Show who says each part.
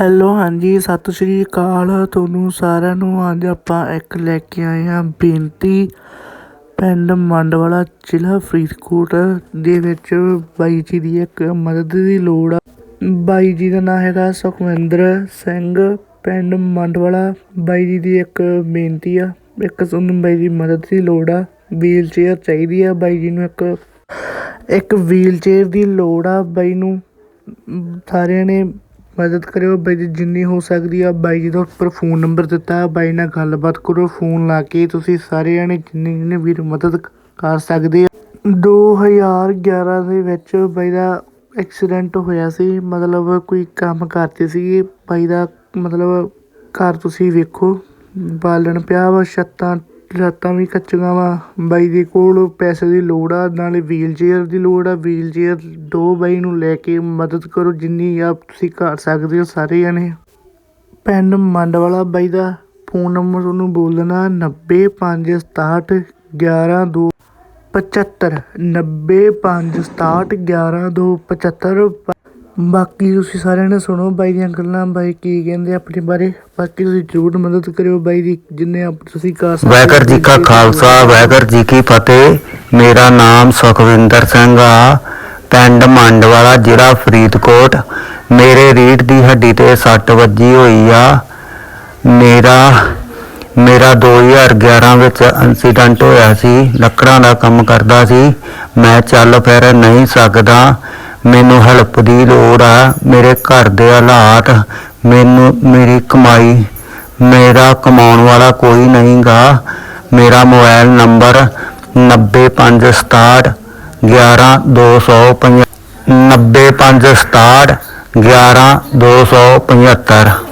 Speaker 1: Hello ਹਾਂਜੀ, ਸਤਿ ਸ਼੍ਰੀ ਅਕਾਲ। ਤੁਹਾਨੂੰ ਸਾਰਿਆਂ ਨੂੰ ਅੱਜ ਆਪਾਂ ਇੱਕ ਲੈ ਕੇ ਆਏ ਹਾਂ ਬੇਨਤੀ ਪਿੰਡ ਮੰਡਵਾਲਾ, ਜ਼ਿਲ੍ਹਾ ਫਰੀਦਕੋਟ ਦੇ ਵਿੱਚ। ਬਾਈ ਜੀ ਦੀ ਇੱਕ ਮਦਦ ਦੀ ਲੋੜ ਆ। ਬਾਈ ਜੀ ਦਾ ਨਾਮ ਹੈਗਾ ਸੁਖਵਿੰਦਰ ਸਿੰਘ, ਪਿੰਡ ਮੰਡਵਾਲਾ। ਬਾਈ ਜੀ ਦੀ ਇੱਕ ਬੇਨਤੀ ਆ, ਇੱਕ ਤੁਹਾਨੂੰ ਬਾਈ ਦੀ ਮਦਦ ਦੀ ਲੋੜ ਆ। ਵੀਲ ਚੇਅਰ ਚਾਹੀਦੀ ਆ ਬਾਈ ਜੀ ਨੂੰ ਇੱਕ। ਇੱਕ ਵੀਲ ਚੇਅਰ ਦੀ ਲੋੜ ਆ ਬਾਈ ਨੂੰ। ਸਾਰਿਆਂ ਨੇ ਮਦਦ ਕਰਿਓ ਬਾਈ ਜੀ, ਜਿੰਨੀ ਹੋ ਸਕਦੀ ਆ। ਬਾਈ ਜੀ ਦਾ ਉੱਪਰ ਫੋਨ ਨੰਬਰ ਦਿੱਤਾ ਬਾਈ ਨਾਲ ਗੱਲਬਾਤ ਕਰੋ, ਫੋਨ ਲਾ ਕੇ ਤੁਸੀਂ ਸਾਰੇ ਜਣੇ ਜਿੰਨੇ ਜਿੰਨੇ ਵੀਰ ਮਦਦ ਕਰ ਸਕਦੇ ਆ। 2011 ਦੇ ਵਿੱਚ ਬਾਈ ਦਾ ਐਕਸੀਡੈਂਟ ਹੋਇਆ ਸੀ। ਮਤਲਬ ਕੋਈ ਕੰਮ ਕਰਦੇ ਸੀ। ਬਾਈ ਦਾ ਮਤਲਬ ਘਰ ਤੁਸੀਂ ਵੇਖੋ, ਬਾਲਣ ਪਿਆ ਵਾ, ਛੱਤਾਂ ਛੱਤਾਂ ਵੀ ਕੱਚੀਆਂ ਵਾ। ਬਾਈ ਦੇ ਕੋਲ ਪੈਸੇ ਦੀ ਲੋੜ ਆ, ਨਾਲੇ ਵੀਲ ਚੇਅਰ ਦੀ ਲੋੜ ਆ। ਵੀਲ ਚੇਅਰ ਦੋ ਬਾਈ ਨੂੰ ਲੈ ਕੇ ਮਦਦ ਕਰੋ, ਜਿੰਨੀ ਆਪ ਤੁਸੀਂ ਕਰ ਸਕਦੇ ਹੋ, ਸਾਰੇ ਜਣੇ। ਪਿੰਡ ਮੰਡਵਾਲਾ ਬਾਈ ਦਾ ਫੋਨ ਨੰਬਰ ਤੁਹਾਨੂੰ ਬੋਲਣਾ 90567 112 75 90567 11275 ਬਾਕੀ ਤੁਸੀਂ ਸਾਰਿਆਂ ਨੇ ਸੁਣੋ ਬਾਈ ਦੀਆਂ ਗੱਲਾਂ, ਬਾਈ ਕੀ ਕਹਿੰਦੇ ਆਪਣੇ ਬਾਰੇ। ਬਾਕੀ ਤੁਸੀਂ ਜ਼ਰੂਰ ਮਦਦ ਕਰਿਓ ਬਾਈ ਦੀ, ਜਿੰਨੇ ਆਪ ਤੁਸੀਂ ਕਰ ਸਕਦੇ
Speaker 2: ਵਾਹਿਗੁਰੂ ਜੀ ਕਾ ਖਾਲਸਾ, ਵਾਹਿਗੁਰੂ ਜੀ ਕੀ ਫਤਿਹ। ਮੇਰਾ ਨਾਮ ਸੁਖਵਿੰਦਰ ਸਿੰਘ ਆ, ਪਿੰਡ ਮੰਡਵਾਲਾ, ਜ਼ਿਲ੍ਹਾ ਫਰੀਦਕੋਟ। ਮੇਰੇ ਰੀੜ ਦੀ ਹੱਡੀ ਤੇ ਸੱਟ ਵੱਜੀ ਹੋਈ ਆ। ਮੇਰਾ ਮੇਰਾ 2011 ਵਿੱਚ ਇਨਸੀਡੈਂਟ ਹੋਇਆ ਸੀ, ਲੱਕੜਾਂ ਦਾ ਕੰਮ ਕਰਦਾ ਸੀ। ਮੈਂ ਚੱਲ ਫਿਰ ਨਹੀਂ ਸਕਦਾ। ਮੈਨੂੰ ਹੈਲਪ ਦੀ ਲੋੜ ਆ। ਮੇਰੇ ਘਰ ਦੇ ਹਾਲਾਤ, ਮੈਨੂੰ ਮੇਰੀ ਕਮਾਈ, ਮੇਰਾ ਕਮਾਉਣ ਵਾਲਾ ਕੋਈ ਨਹੀਂਗਾ। ਮੇਰਾ ਮੋਬਾਈਲ ਨੰਬਰ 90567 11275 90567 11275